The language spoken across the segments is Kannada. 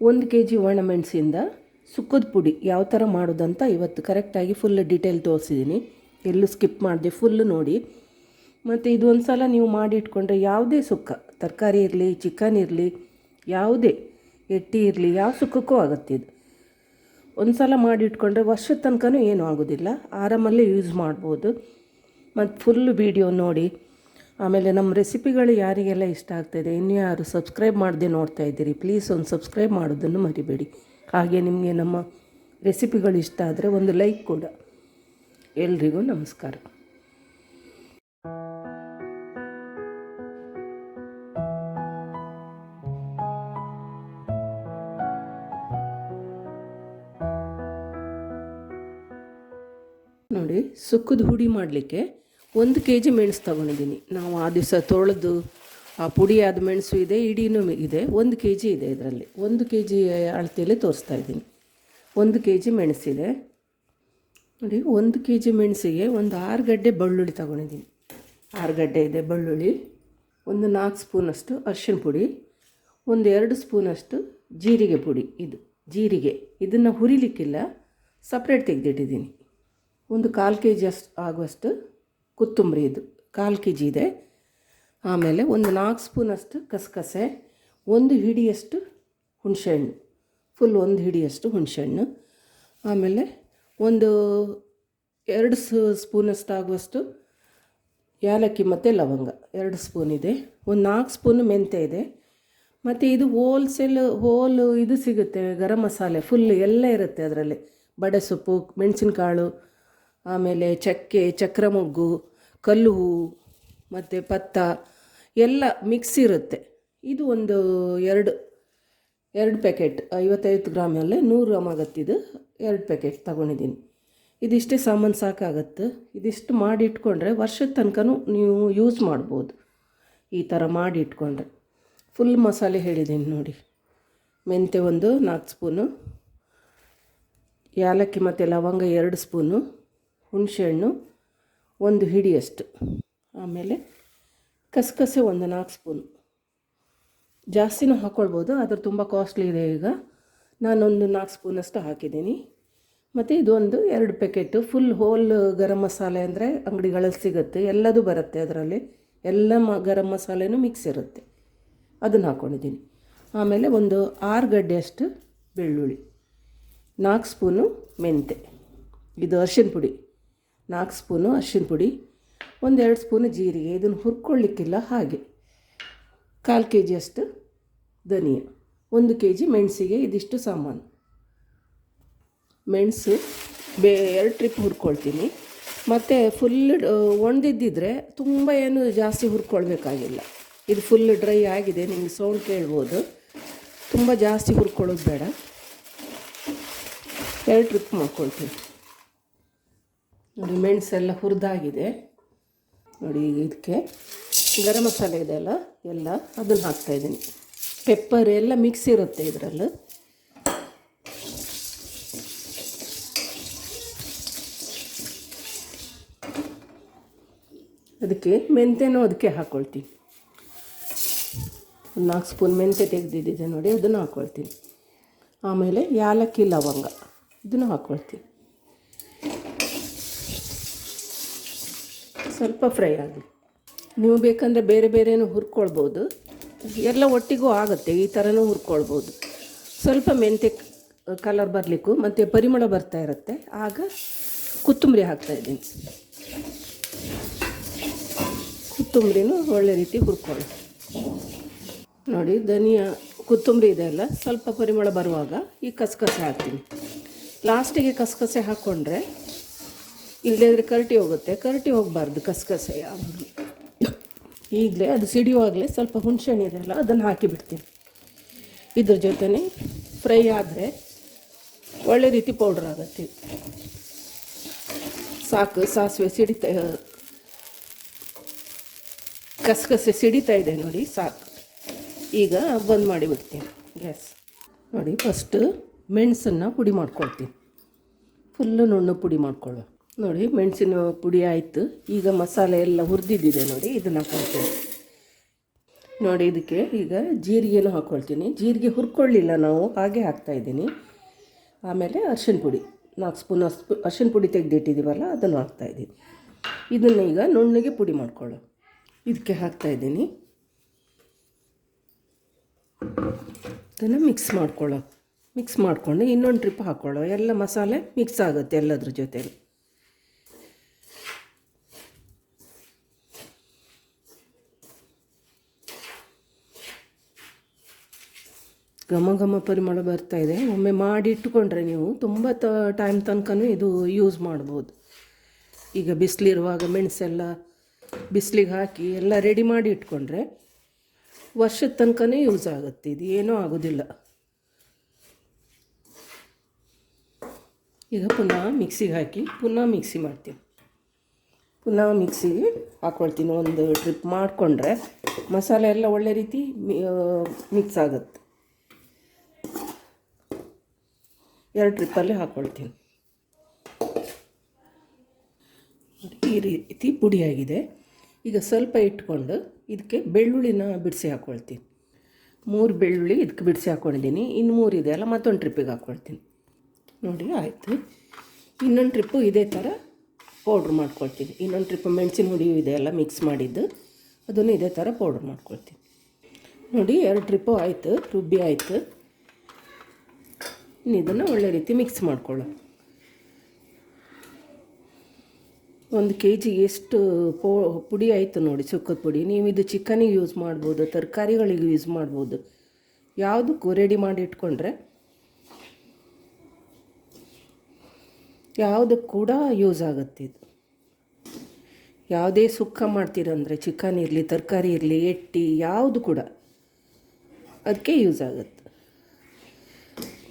ಒಂದು ಕೆ ಜಿ ಒಣಮೆಣಸಿಂದ ಸುಕ್ಕದ ಪುಡಿ ಯಾವ ಥರ ಮಾಡೋದಂತ ಇವತ್ತು ಕರೆಕ್ಟಾಗಿ ಫುಲ್ ಡೀಟೇಲ್ ತೋರಿಸಿದ್ದೀನಿ ಎಲ್ಲೂ ಸ್ಕಿಪ್ ಮಾಡಿದೆ ಫುಲ್ ನೋಡಿ. ಮತ್ತು ಇದು ಒಂದು ಸಲ ನೀವು ಮಾಡಿ ಇಟ್ಕೊಂಡ್ರೆ ಯಾವುದೇ ಸುಕ್ಕ, ತರಕಾರಿ ಇರಲಿ ಚಿಕನ್ ಇರಲಿ, ಯಾವುದೇ ಎಟ್ಟಿ ಇರಲಿ, ಯಾವ ಸುಕ್ಕಕ್ಕೂ ಆಗುತ್ತೆ ಇದು. ಒಂದು ಸಲ ಮಾಡಿ ಇಟ್ಕೊಂಡ್ರೆ ವರ್ಷದ ತನಕನೂ ಏನೂ ಆಗೋದಿಲ್ಲ, ಆರಾಮಲ್ಲೇ ಯೂಸ್ ಮಾಡ್ಬೋದು. ಮತ್ತು ಫುಲ್ ವೀಡಿಯೋ ನೋಡಿ. ಆಮೇಲೆ ನಮ್ಮ ರೆಸಿಪಿಗಳು ಯಾರಿಗೆಲ್ಲ ಇಷ್ಟ ಆಗ್ತಾಯಿದೆ ಇನ್ನು ಯಾರು ಸಬ್ಸ್ಕ್ರೈಬ್ ಮಾಡದೆ ನೋಡ್ತಾ ಇದ್ದೀರಿ ಪ್ಲೀಸ್ ಒಂದು ಸಬ್ಸ್ಕ್ರೈಬ್ ಮಾಡೋದನ್ನು ಮರಿಬೇಡಿ. ಹಾಗೆ ನಿಮಗೆ ನಮ್ಮ ರೆಸಿಪಿಗಳು ಇಷ್ಟ ಆದರೆ ಒಂದು ಲೈಕ್ ಕೂಡ. ಎಲ್ರಿಗೂ ನಮಸ್ಕಾರ. ನೋಡಿ, ಸುಕ್ಕದ ಹುಡಿ ಮಾಡಲಿಕ್ಕೆ ಒಂದು ಕೆ ಜಿ ಮೆಣಸು ತೊಗೊಂಡಿದ್ದೀನಿ. ನಾವು ಆ ದಿವಸ ತೊಳೆದು, ಆ ಪುಡಿಯಾದ ಮೆಣಸು ಇದೆ, ಇಡೀನೂ ಇದೆ. ಒಂದು ಕೆ ಜಿ ಇದೆ ಇದರಲ್ಲಿ. ಒಂದು ಕೆ ಜಿ ಅಳತೆಯಲ್ಲಿ ತೋರಿಸ್ತಾ ಇದ್ದೀನಿ. ಒಂದು ಕೆ ಜಿ ಮೆಣಸಿದೆ. ನೋಡಿ, ಒಂದು ಕೆ ಜಿ ಮೆಣಸಿಗೆ ಒಂದು ಆರು ಗಡ್ಡೆ ಬೆಳ್ಳುಳ್ಳಿ ತೊಗೊಂಡಿದ್ದೀನಿ. ಆರು ಗಡ್ಡೆ ಇದೆ ಬೆಳ್ಳುಳ್ಳಿ, ಒಂದು ನಾಲ್ಕು ಸ್ಪೂನಷ್ಟು ಅರ್ಶಿನ ಪುಡಿ, ಒಂದು ಎರಡು ಸ್ಪೂನಷ್ಟು ಜೀರಿಗೆ ಪುಡಿ ಇದು, ಜೀರಿಗೆ. ಇದನ್ನು ಹುರಿಲಿಕ್ಕಿಲ್ಲ ಸಪ್ರೇಟ್ ತೆಗೆದಿಟ್ಟಿದ್ದೀನಿ. ಒಂದು ಕಾಲು ಕೆ ಜಿ ಅಷ್ಟು ಆಗುವಷ್ಟು ಕೊತ್ತಂಬರಿ ಇದು, ಕಾಲು ಕೆ ಜಿ ಇದೆ. ಆಮೇಲೆ ಒಂದು ನಾಲ್ಕು ಸ್ಪೂನಷ್ಟು ಕಸಕಸೆ, ಒಂದು ಹಿಡಿಯಷ್ಟು ಹುಣಸೆಹಣ್ಣು ಫುಲ್ ಒಂದು ಹಿಡಿಯಷ್ಟು ಹುಣಸೆಹಣ್ಣು. ಆಮೇಲೆ ಒಂದು ಎರಡು ಸ್ಪೂನಷ್ಟು ಆಗುವಷ್ಟು ಏಲಕ್ಕಿ ಮತ್ತು ಲವಂಗ, ಎರಡು ಸ್ಪೂನ್ ಇದೆ. ಒಂದು ನಾಲ್ಕು ಸ್ಪೂನು ಮೆಂತೆ ಇದೆ. ಮತ್ತು ಇದು ಹೋಲ್ಸೇಲ್ ಹೋಲ್ ಇದು ಸಿಗುತ್ತೆ, ಗರಂ ಮಸಾಲೆ ಫುಲ್ ಎಲ್ಲ ಇರುತ್ತೆ ಅದರಲ್ಲಿ. ಬಡೆ ಸೊಪ್ಪು, ಮೆಣಸಿನಕಾಳು ಆಮೇಲೆ ಚಕ್ಕೆ, ಚಕ್ರಮೊಗ್ಗು ಕಲ್ಲು ಹೂವು ಮತ್ತು ಪತ್ತ, ಎಲ್ಲ ಮಿಕ್ಸ್ ಇರುತ್ತೆ. ಇದು ಒಂದು ಎರಡು ಎರಡು ಪ್ಯಾಕೆಟ್ ಐವತ್ತೈವತ್ತು ಗ್ರಾಮಲ್ಲೇ ನೂರು ಗ್ರಾಮ್ ಆಗತ್ತಿದು ಎರಡು ಪ್ಯಾಕೆಟ್ ತೊಗೊಂಡಿದ್ದೀನಿ. ಇದಿಷ್ಟೇ ಸಾಮಾನು ಸಾಕಾಗತ್ತೆ. ಇದಿಷ್ಟು ಮಾಡಿ ಇಟ್ಕೊಂಡ್ರೆ ವರ್ಷದ ತನಕನೂ ನೀವು ಯೂಸ್ ಮಾಡ್ಬೋದು. ಈ ಥರ ಮಾಡಿ ಇಟ್ಕೊಂಡ್ರೆ ಫುಲ್ ಮಸಾಲೆ ಹೇಳಿದ್ದೀನಿ ನೋಡಿ. ಮೆಂತ್ಯ ಒಂದು ನಾಲ್ಕು ಸ್ಪೂನು. ಏಲಕ್ಕಿ ಮತ್ತು ಲವಂಗ ಎರಡು ಸ್ಪೂನು. ಹುಣಸೆಹಣ್ಣು ಒಂದು ಹಿಡಿಯಷ್ಟು. ಆಮೇಲೆ ಕಸಕಸೆ ಒಂದು ನಾಲ್ಕು ಸ್ಪೂನು. ಜಾಸ್ತಿನೂ ಹಾಕ್ಕೊಳ್ಬೋದು ಆದರೆ ತುಂಬ ಕಾಸ್ಟ್ಲಿ ಇದೆ ಈಗ. ನಾನೊಂದು ನಾಲ್ಕು ಸ್ಪೂನಷ್ಟು ಹಾಕಿದ್ದೀನಿ. ಮತ್ತು ಇದೊಂದು ಎರಡು packet full hole garam masala ಅಂದರೆ ಅಂಗಡಿಗಳಲ್ಲಿ ಸಿಗುತ್ತೆ, ಎಲ್ಲದೂ ಬರುತ್ತೆ ಅದರಲ್ಲಿ. ಎಲ್ಲ ಮ ಗರಂ ಮಸಾಲೆನೂ ಮಿಕ್ಸ್ ಇರುತ್ತೆ. ಅದನ್ನು ಹಾಕ್ಕೊಂಡಿದ್ದೀನಿ ಆಮೇಲೆ ಒಂದು ಆರು ಗಡ್ಡೆಯಷ್ಟು ಬೆಳ್ಳುಳ್ಳಿ, ನಾಲ್ಕು ಸ್ಪೂನು ಮೆಂತೆ ಇದು ಅರ್ಶಿನ ಪುಡಿ. ನಾಲ್ಕು ಸ್ಪೂನು ಅರ್ಶಿನ ಪುಡಿ, ಒಂದೆರಡು ಸ್ಪೂನು ಜೀರಿಗೆ, ಇದನ್ನು ಹುರ್ಕೊಳ್ಳಿಕ್ಕಿಲ್ಲ ಹಾಗೆ. ಕಾಲು ಕೆ ಜಿಯಷ್ಟು ಧನಿಯ, ಒಂದು ಕೆ ಜಿ ಮೆಣಸಿಗೆ, ಇದಿಷ್ಟು ಸಾಮಾನು. ಮೆಣಸು, ಬೇ, ಎರಡು ಟ್ರಿಪ್ ಹುರ್ಕೊಳ್ತೀನಿ. ಮತ್ತು ಫುಲ್ ಒಣದಿದ್ದಿದ್ರೆ ತುಂಬ ಏನು ಜಾಸ್ತಿ ಹುರ್ಕೊಳ್ಬೇಕಾಗಿಲ್ಲ. ಇದು ಫುಲ್ ಡ್ರೈ ಆಗಿದೆ, ನಿಮಗೆ ಸೌಂಡ್ ಕೇಳ್ಬೋದು. ತುಂಬ ಜಾಸ್ತಿ ಹುರ್ಕೊಳ್ಳೋದು ಬೇಡ. ಎರಡು ಟ್ರಿಪ್ ಮಾಡ್ಕೊಳ್ತೀನಿ. ನೋಡಿ ಮೆಣಸೆಲ್ಲ ಹುರಿದಾಗಿದೆ. ನೋಡಿ ಇದಕ್ಕೆ ಗರಂ ಮಸಾಲೆ ಇದೆಯಲ್ಲ ಎಲ್ಲ ಅದನ್ನು ಹಾಕ್ತಾಯಿದ್ದೀನಿ ಪೆಪ್ಪರ್ ಎಲ್ಲ ಮಿಕ್ಸ್ ಇರುತ್ತೆ ಇದರಲ್ಲಿ. ಅದಕ್ಕೆ ಮೆಂತ್ಯನೂ ಅದಕ್ಕೆ ಹಾಕ್ಕೊಳ್ತೀನಿ ಒಂದು ನಾಲ್ಕು ಸ್ಪೂನ್ ಮೆಂತ್ಯ ತೆಗೆದಿದ್ದಿದೆ ನೋಡಿ, ಅದನ್ನು ಹಾಕ್ಕೊಳ್ತೀನಿ ಆಮೇಲೆ ಯಾಲಕ್ಕಿ ಲವಂಗ, ಇದನ್ನು ಹಾಕ್ಕೊಳ್ತೀನಿ ಸ್ವಲ್ಪ ಫ್ರೈ ಆಗಲಿ ನೀವು ಬೇಕಂದರೆ ಬೇರೆ ಬೇರೆನೂ ಹುರ್ಕೊಳ್ಬೋದು. ಎಲ್ಲ ಒಟ್ಟಿಗೂ ಆಗುತ್ತೆ, ಈ ಥರನೂ ಹುರ್ಕೊಳ್ಬೋದು. ಸ್ವಲ್ಪ ಮೆಂತ್ಯ ಕಲರ್ ಬರಲಿಕ್ಕೂ, ಮತ್ತು ಪರಿಮಳ ಬರ್ತಾ ಇರುತ್ತೆ. ಆಗ ಕೊತ್ತಂಬರಿ ಹಾಕ್ತಾಯಿದ್ದೀನಿ ಕೊತ್ತಂಬರಿನೂ ಒಳ್ಳೆ ರೀತಿ ಹುರ್ಕೊಳ್ಳಿ. ನೋಡಿ, ಧನಿಯಾ, ಕೊತ್ತಂಬರಿ ಇದೆ ಅಲ್ಲ, ಸ್ವಲ್ಪ ಪರಿಮಳ ಬರುವಾಗ ಈ ಕಸಕಸೆ ಹಾಕ್ತೀನಿ. ಲಾಸ್ಟಿಗೆ ಕಸಕಸೆ ಹಾಕ್ಕೊಂಡ್ರೆ ಇಲ್ಲದಿದ್ರೆ ಕರಟಿ ಹೋಗುತ್ತೆ. ಕರಟಿ ಹೋಗಬಾರ್ದು ಕಸಕಸೆ ಯಾವಾಗಲೂ ಈಗಲೇ ಅದು ಸಿಡಿಯುವಾಗಲೇ ಸ್ವಲ್ಪ ಹುಣಸೆಹಣ್ಣು ಇದೆಯಲ್ಲ, ಅದನ್ನು ಹಾಕಿಬಿಡ್ತೀನಿ ಇದ್ರ ಜೊತೆನೇ ಫ್ರೈ ಆದರೆ ಒಳ್ಳೆ ರೀತಿ ಪೌಡ್ರ್ ಆಗುತ್ತೆ. ಸಾಕು, ಸಾಸಿವೆ ಸಿಡಿತಾ, ಕಸಕಸೆ ಸಿಡಿತಾ ಇದೆ ನೋಡಿ, ಸಾಕು. ಈಗ ಬಂದ್ ಮಾಡಿಬಿಡ್ತೀನಿ ಗ್ಯಾಸ್ ನೋಡಿ ಫಸ್ಟು ಮೆಣಸನ್ನು ಪುಡಿ ಮಾಡ್ಕೊಳ್ತೀನಿ. ಫುಲ್ಲು ನುಣ್ಣು ಪುಡಿ ಮಾಡ್ಕೊಳ್ಳೋ ನೋಡಿ, ಮೆಣಸಿನ ಪುಡಿ ಆಯಿತು. ಈಗ ಮಸಾಲೆ ಎಲ್ಲ ಹುರಿದಿದ್ದಿದೆ ನೋಡಿ, ಇದನ್ನು ಹಾಕೊಳ್ತೀನಿ. ನೋಡಿ, ಇದಕ್ಕೆ ಈಗ ಜೀರಿಗೆನೂ ಹಾಕ್ಕೊಳ್ತೀನಿ ಜೀರಿಗೆ ಹುರ್ಕೊಳ್ಳಿಲ್ಲ ನಾವು, ಹಾಗೆ ಹಾಕ್ತಾಯಿದ್ದೀನಿ ಆಮೇಲೆ ಅರ್ಶಿನ ಪುಡಿ, ನಾಲ್ಕು ಸ್ಪೂನ್ ಅರ್ಶ್ ಅರ್ಶಿನ ಪುಡಿ ತೆಗೆದಿಟ್ಟಿದ್ದೀವಲ್ಲ, ಅದನ್ನು ಹಾಕ್ತಾಯಿದ್ದೀನಿ ಇದನ್ನು ಈಗ ನುಣ್ಣಗೆ ಪುಡಿ ಮಾಡ್ಕೊಳ್ಳೋ ಇದಕ್ಕೆ ಹಾಕ್ತಾಯಿದ್ದೀನಿ ಇದನ್ನು ಮಿಕ್ಸ್ ಮಾಡ್ಕೊಳ್ಳೋ ಮಿಕ್ಸ್ ಮಾಡಿಕೊಂಡು ಇನ್ನೊಂದು ಟ್ರಿಪ್ ಹಾಕ್ಕೊಳ್ಳೋ ಎಲ್ಲ ಮಸಾಲೆ ಮಿಕ್ಸ್ ಆಗುತ್ತೆ ಎಲ್ಲದ್ರ ಜೊತೆಲಿ. ಘಮ ಘಮ ಪರಿಮಳ ಬರ್ತಾ ಇದೆ. ಒಮ್ಮೆ ಮಾಡಿ ಇಟ್ಟುಕೊಂಡ್ರೆ ನೀವು ತುಂಬ ತ ಟೈಮ್ ತನಕನೂ ಇದು ಯೂಸ್ ಮಾಡ್ಬೋದು. ಈಗ ಬಿಸಿಲಿರುವಾಗ ಮೆಣಸೆಲ್ಲ ಬಿಸಿಲಿಗೆ ಹಾಕಿ ಎಲ್ಲ ರೆಡಿ ಮಾಡಿ ಇಟ್ಕೊಂಡ್ರೆ ವರ್ಷದ ತನಕನೇ ಯೂಸ್ ಆಗುತ್ತೆ. ಇದು ಏನೂ ಆಗೋದಿಲ್ಲ. ಈಗ ಪುನಃ ಮಿಕ್ಸಿಗೆ ಹಾಕಿ ಪುನಃ ಮಿಕ್ಸಿ ಮಾಡ್ತೀನಿ. ಪುನಃ ಮಿಕ್ಸಿಗೆ ಹಾಕ್ಕೊಳ್ತೀನಿ ಒಂದು ಟ್ರಿಪ್ ಮಾಡಿಕೊಂಡ್ರೆ ಮಸಾಲೆ ಎಲ್ಲ ಒಳ್ಳೆ ರೀತಿ ಮಿಕ್ಸ್ ಆಗುತ್ತೆ. ಎರಡು ಟ್ರಿಪ್ಪಲ್ಲಿ ಹಾಕ್ಕೊಳ್ತೀನಿ ಈ ರೀತಿ ಪುಡಿಯಾಗಿದೆ. ಈಗ ಸ್ವಲ್ಪ ಇಟ್ಕೊಂಡು ಇದಕ್ಕೆ ಬೆಳ್ಳುಳ್ಳಿನ ಬಿಡಿಸಿ ಹಾಕ್ಕೊಳ್ತೀನಿ ಮೂರು ಬೆಳ್ಳುಳ್ಳಿ ಇದಕ್ಕೆ ಬಿಡಿಸಿ ಹಾಕ್ಕೊಂಡಿದ್ದೀನಿ ಇನ್ನು ಮೂರು ಇದೆ ಅಲ್ಲ, ಮತ್ತೊಂದು ಟ್ರಿಪ್ಪಿಗೆ ಹಾಕ್ಕೊಳ್ತೀನಿ ನೋಡಿ, ಆಯಿತು. ಇನ್ನೊಂದು ಟ್ರಿಪ್ಪು ಇದೇ ಥರ ಪೌಡ್ರ್ ಮಾಡ್ಕೊಳ್ತೀನಿ. ಇನ್ನೊಂದು ಟ್ರಿಪ್ ಮೆಣಸಿನ ಹುಡಿ ಇದೆ ಎಲ್ಲ ಮಿಕ್ಸ್ ಮಾಡಿದ್ದು. ಅದನ್ನು ಇದೇ ಥರ ಪೌಡ್ರ್ ಮಾಡ್ಕೊಳ್ತೀನಿ. ನೋಡಿ, ಎರಡು ಟ್ರಿಪ್ಪು ಆಯಿತು, ರುಬ್ಬಿ ಆಯಿತು. ಇನ್ನು ಇದನ್ನು ಒಳ್ಳೆ ರೀತಿ ಮಿಕ್ಸ್ ಮಾಡ್ಕೊಳ್ಳೋ ಒಂದು ಕೆ ಜಿಗೆ ಎಷ್ಟು ಪೋ, ಪುಡಿ ಆಯಿತು ನೋಡಿ ಸುಕ್ಕದ ಪುಡಿ. ನೀವು ಇದು ಚಿಕನಿಗೆ ಯೂಸ್ ಮಾಡ್ಬೋದು, ತರಕಾರಿಗಳಿಗೆ ಯೂಸ್ ಮಾಡ್ಬೋದು. ಯಾವುದಕ್ಕೂ ರೆಡಿ ಮಾಡಿ ಇಟ್ಕೊಂಡ್ರೆ ಯಾವುದಕ್ಕೆ ಕೂಡ ಯೂಸ್ ಆಗುತ್ತೆ ಇದು. ಯಾವುದೇ ಸುಕ್ಕ ಮಾಡ್ತೀರಂದರೆ ಚಿಕನ್ ಇರಲಿ, ತರಕಾರಿ ಇರಲಿ, ಎಟ್ಟಿ, ಯಾವುದು ಕೂಡ ಅದಕ್ಕೆ ಯೂಸ್ ಆಗುತ್ತೆ.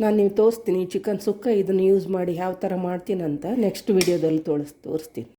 ನಾನು ನೀವು ತೋರಿಸ್ತೀನಿ ಚಿಕನ್ ಸುಕ್ಕ ಇದನ್ನು ಯೂಸ್ ಮಾಡಿ ಯಾವ ಥರ ಮಾಡ್ತೀನಂತ ನೆಕ್ಸ್ಟ್ ವೀಡಿಯೋದಲ್ಲಿ ತೋರಿಸ್ ತೋರಿಸ್ತೀನಿ.